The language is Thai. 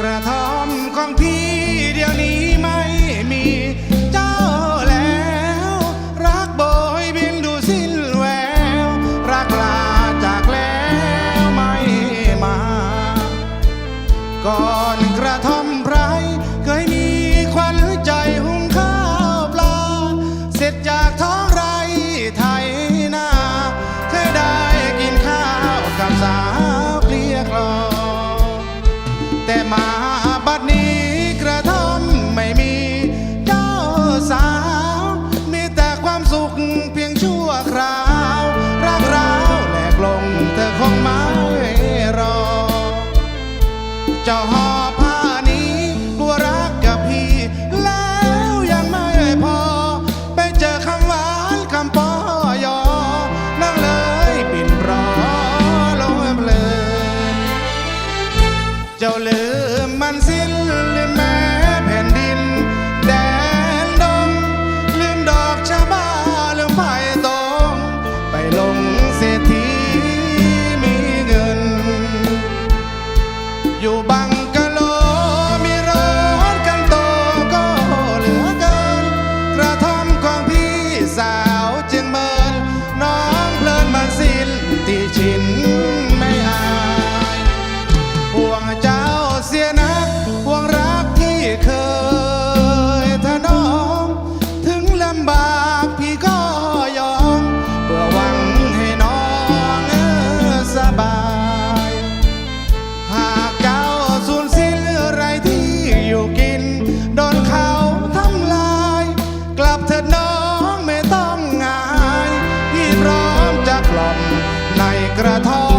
กระทอมของพี่เดี๋ยวนี้ไหม สุขเพียงชั่วคราวรักราวแหลกลงเธอคงไม่รอเจ้าหอผ้านี้กลัวรักกับพี่ แล้วยังไม่พอ ไปเจอคำหวานคำปอยอนั่งเลยปิ่นปรอลงเลยเจ้าลืมมันสิ้นลืมแม่ กระท้อ